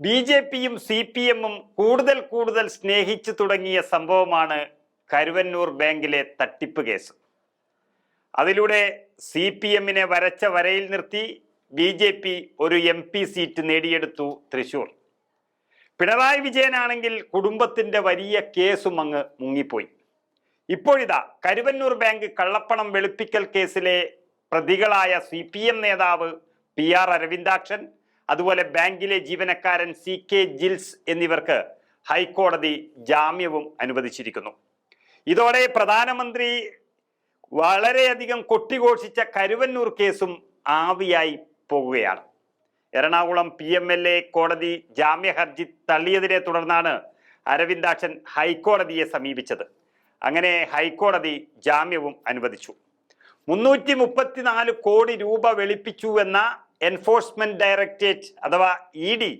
B J പിയും C P എമ്മും കൂടുതൽ കൂടുതൽ സ്നേഹിച്ചു തുടങ്ങിയ സംഭവമാണ് കരുവന്നൂർ ബാങ്കിലെ തട്ടിപ്പ് കേസ്. അതിലൂടെ സി പി എമ്മിനെ വരച്ച വരയിൽ നിർത്തി ബി ജെ പി ഒരു എം പി സീറ്റ് നേടിയെടുത്തു തൃശൂർ. പിണറായി വിജയനാണെങ്കിൽ കുടുംബത്തിന്റെ വലിയ കേസും അങ്ങ് മുങ്ങിപ്പോയി. ഇപ്പോഴിതാ കരുവന്നൂർ ബാങ്ക് കള്ളപ്പണം വെളുപ്പിക്കൽ കേസിലെ പ്രതികളായ സി പി എം നേതാവ് പി ആർ അരവിന്ദാക്ഷൻ അതുപോലെ ബാങ്കിലെ ജീവനക്കാരൻ സി കെ ജിൽസ് എന്നിവർക്ക് ഹൈക്കോടതി ജാമ്യവും അനുവദിച്ചിരിക്കുന്നു. ഇതോടെ പ്രധാനമന്ത്രി വളരെയധികം കൊട്ടിഘോഷിച്ച കരുവന്നൂർ കേസും ആവിയായി പോകുകയാണ് Ernakulam P M L A കോടതി ജാമ്യ ഹർജി തള്ളിയതിനെ തുടർന്നാണ് അരവിന്ദാക്ഷൻ ഹൈക്കോടതിയെ സമീപിച്ചത്. അങ്ങനെ ഹൈക്കോടതി ജാമ്യവും അനുവദിച്ചു. മുന്നൂറ്റി മുപ്പത്തിനാല് കോടി രൂപ വെളുപ്പിച്ചു എന്ന എൻഫോഴ്സ്മെന്റ് ഡയറക്ടറേറ്റ് അഥവാ ഇ ഡി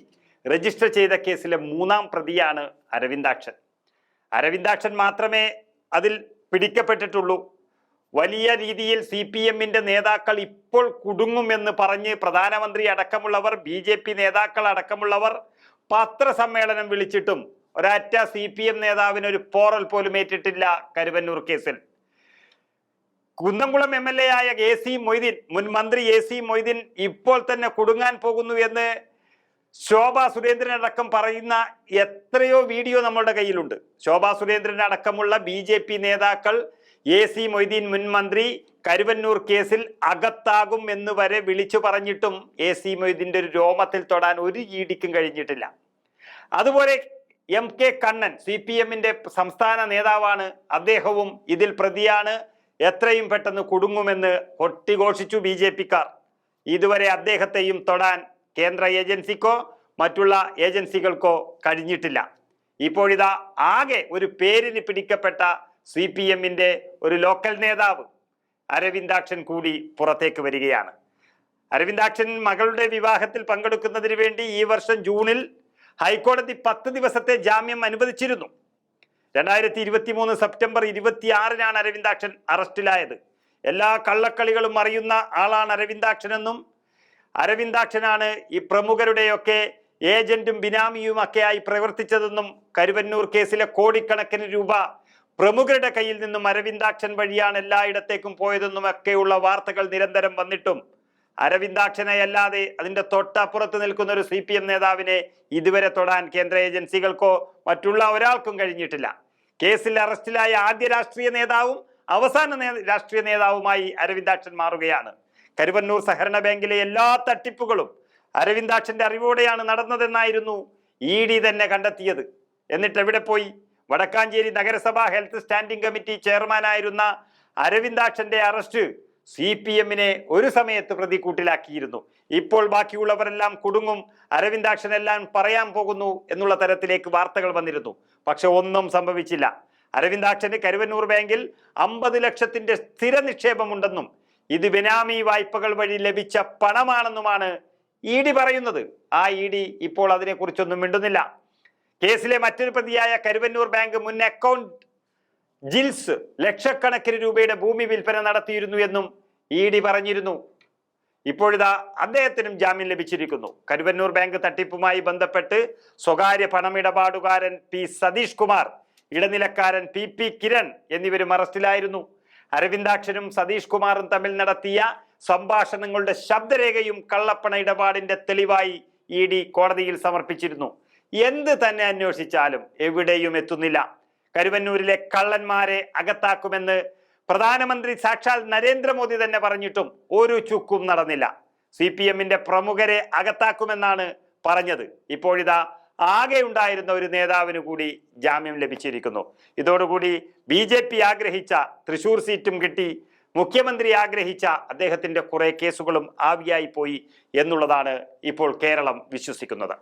രജിസ്റ്റർ ചെയ്ത കേസിലെ മൂന്നാം പ്രതിയാണ് അരവിന്ദാക്ഷൻ. അരവിന്ദാക്ഷൻ മാത്രമേ അതിൽ പിടിക്കപ്പെട്ടിട്ടുള്ളൂ. വലിയ രീതിയിൽ സി പി എമ്മിന്റെ നേതാക്കൾ ഇപ്പോൾ കുടുങ്ങുമെന്ന് പറഞ്ഞ് പ്രധാനമന്ത്രി അടക്കമുള്ളവർ ബി ജെ പി നേതാക്കൾ അടക്കമുള്ളവർ പത്രസമ്മേളനം വിളിച്ചിട്ടും ഒരൊറ്റ സി പി എം നേതാവിന് ഒരു പോറൽ പോലും ഏറ്റിട്ടില്ല കരുവന്നൂർ കേസിൽ. കുന്നംകുളം എം എൽ എ ആയ എ സി മൊയ്തീൻ മുൻ മന്ത്രി എ സി മൊയ്തീൻ ഇപ്പോൾ തന്നെ കുടുങ്ങാൻ പോകുന്നു എന്ന് ശോഭ സുരേന്ദ്രൻ അടക്കം പറയുന്ന എത്രയോ വീഡിയോ നമ്മളുടെ കയ്യിലുണ്ട്. ശോഭ സുരേന്ദ്രൻ അടക്കമുള്ള ബി ജെ പി നേതാക്കൾ എ സി മൊയ്തീൻ മുൻ മന്ത്രി കരുവന്നൂർ കേസിൽ അകത്താകും എന്ന് വരെ വിളിച്ചു പറഞ്ഞിട്ടും എ സി മൊയ്തീന്റെ ഒരു രോമത്തിൽ തൊടാൻ ഒരു ഈടിക്കും കഴിഞ്ഞിട്ടില്ല. അതുപോലെ M K Kannan C P എമ്മിന്റെ സംസ്ഥാന നേതാവാണ്. അദ്ദേഹവും ഇതിൽ പ്രതിയാണ്. എത്രയും പെട്ടെന്ന് കുടുങ്ങുമെന്ന് കൊട്ടിഘോഷിച്ചു ബി ജെ പിക്കാർ. ഇതുവരെ അദ്ദേഹത്തെയും തൊടാൻ കേന്ദ്ര ഏജൻസിക്കോ മറ്റുള്ള ഏജൻസികൾക്കോ കഴിഞ്ഞിട്ടില്ല. ഇപ്പോഴിതാ ആകെ ഒരു പേരിന് പിടിക്കപ്പെട്ട സി പി എമ്മിന്റെ ഒരു ലോക്കൽ നേതാവ് അരവിന്ദാക്ഷൻ കൂടി പുറത്തേക്ക് വരികയാണ്. അരവിന്ദാക്ഷൻ മകളുടെ വിവാഹത്തിൽ പങ്കെടുക്കുന്നതിന് വേണ്ടി ഈ വർഷം ജൂണിൽ ഹൈക്കോടതി പത്ത് ദിവസത്തെ ജാമ്യം അനുവദിച്ചിരുന്നു. രണ്ടായിരത്തി ഇരുപത്തി മൂന്ന് സെപ്റ്റംബർ ഇരുപത്തിയാറിനാണ് അരവിന്ദാക്ഷൻ അറസ്റ്റിലായത്. എല്ലാ കള്ളക്കളികളും അറിയുന്ന ആളാണ് അരവിന്ദാക്ഷനെന്നും അരവിന്ദാക്ഷനാണ് ഈ പ്രമുഖരുടെയൊക്കെ ഏജന്റും ബിനാമിയും ഒക്കെയായി പ്രവർത്തിച്ചതെന്നും കരുവന്നൂർ കേസിലെ കോടിക്കണക്കിന് രൂപ പ്രമുഖരുടെ കയ്യിൽ നിന്നും അരവിന്ദാക്ഷൻ വഴിയാണ് എല്ലായിടത്തേക്കും പോയതെന്നും ഒക്കെയുള്ള വാർത്തകൾ നിരന്തരം വന്നിട്ടും അരവിന്ദാക്ഷനെ അല്ലാതെ അതിന്റെ തൊട്ടപ്പുറത്ത് നിൽക്കുന്ന ഒരു സി നേതാവിനെ ഇതുവരെ തൊടാൻ കേന്ദ്ര ഏജൻസികൾക്കോ മറ്റുള്ള ഒരാൾക്കും കഴിഞ്ഞിട്ടില്ല. കേസിൽ അറസ്റ്റിലായ ആദ്യ രാഷ്ട്രീയ നേതാവും അവസാന രാഷ്ട്രീയ നേതാവുമായി അരവിന്ദാക്ഷൻ മാറുകയാണ്. കരുവന്നൂർ സഹകരണ ബാങ്കിലെ എല്ലാ തട്ടിപ്പുകളും അരവിന്ദാക്ഷന്റെ അറിവോടെയാണ് നടന്നതെന്നായിരുന്നു ഇ ഡി തന്നെ കണ്ടെത്തിയത്. എന്നിട്ട് എവിടെ പോയി? വടക്കാഞ്ചേരി നഗരസഭ ഹെൽത്ത് സ്റ്റാൻഡിംഗ് കമ്മിറ്റി ചെയർമാനായിരുന്ന അരവിന്ദാക്ഷന്റെ അറസ്റ്റ് സി പി എമ്മിനെ ഒരു സമയത്ത് പ്രതിക്കൂട്ടിലാക്കിയിരുന്നു. ഇപ്പോൾ ബാക്കിയുള്ളവരെല്ലാം കുടുങ്ങും അരവിന്ദാക്ഷനെല്ലാം പറയാൻ പോകുന്നു എന്നുള്ള തരത്തിലേക്ക് വാർത്തകൾ വന്നിരുന്നു. പക്ഷെ ഒന്നും സംഭവിച്ചില്ല. അരവിന്ദാക്ഷന് കരുവന്നൂർ ബാങ്കിൽ അമ്പത് ലക്ഷത്തിന്റെ സ്ഥിര നിക്ഷേപമുണ്ടെന്നും ഇത് ബിനാമി വായ്പകൾ വഴി ലഭിച്ച പണമാണെന്നുമാണ് ഇ ഡി പറയുന്നത്. ആ ഇ ഡി ഇപ്പോൾ അതിനെക്കുറിച്ചൊന്നും മിണ്ടുന്നില്ല. കേസിലെ മറ്റൊരു പ്രതിയായ കരുവന്നൂർ ബാങ്ക് മുൻ അക്കൗണ്ട് ജിൽസ് ലക്ഷക്കണക്കിന് രൂപയുടെ ഭൂമി വിൽപ്പന നടത്തിയിരുന്നു എന്നും ഇ ഡി പറഞ്ഞിരുന്നു. ഇപ്പോഴിതാ അദ്ദേഹത്തിനും ജാമ്യം ലഭിച്ചിരിക്കുന്നു. കരുവന്നൂർ ബാങ്ക് തട്ടിപ്പുമായി ബന്ധപ്പെട്ട് സ്വകാര്യ പണമിടപാടുകാരൻ പി സതീഷ് കുമാർ ഇടനിലക്കാരൻ പി പി കിരൺ എന്നിവരും അറസ്റ്റിലായിരുന്നു. അരവിന്ദാക്ഷനും സതീഷ് കുമാറും തമ്മിൽ നടത്തിയ സംഭാഷണങ്ങളുടെ ശബ്ദരേഖയും കള്ളപ്പണ ഇടപാടിന്റെ തെളിവായി ഇ ഡി കോടതിയിൽ സമർപ്പിച്ചിരുന്നു. എന്ത് തന്നെ അന്വേഷിച്ചാലും എവിടെയും എത്തുന്നില്ല. കരുവന്നൂരിലെ കള്ളന്മാരെ അകത്താക്കുമെന്ന് പ്രധാനമന്ത്രി സാക്ഷാൽ നരേന്ദ്രമോദി തന്നെ പറഞ്ഞിട്ടും ഒരു ചുക്കും നടന്നില്ല. സി പി എമ്മിന്റെ പ്രമുഖരെ അകത്താക്കുമെന്നാണ് പറഞ്ഞത്. ഇപ്പോഴിതാ ആകെ ഉണ്ടായിരുന്ന ഒരു നേതാവിന് കൂടി ജാമ്യം ലഭിച്ചിരിക്കുന്നു. ഇതോടുകൂടി ബി ജെ പി ആഗ്രഹിച്ച തൃശൂർ സീറ്റും കിട്ടി. മുഖ്യമന്ത്രി ആഗ്രഹിച്ച അദ്ദേഹത്തിന്റെ കുറെ കേസുകളും ആവിയായി പോയി എന്നുള്ളതാണ് ഇപ്പോൾ കേരളം വിശ്വസിക്കുന്നത്.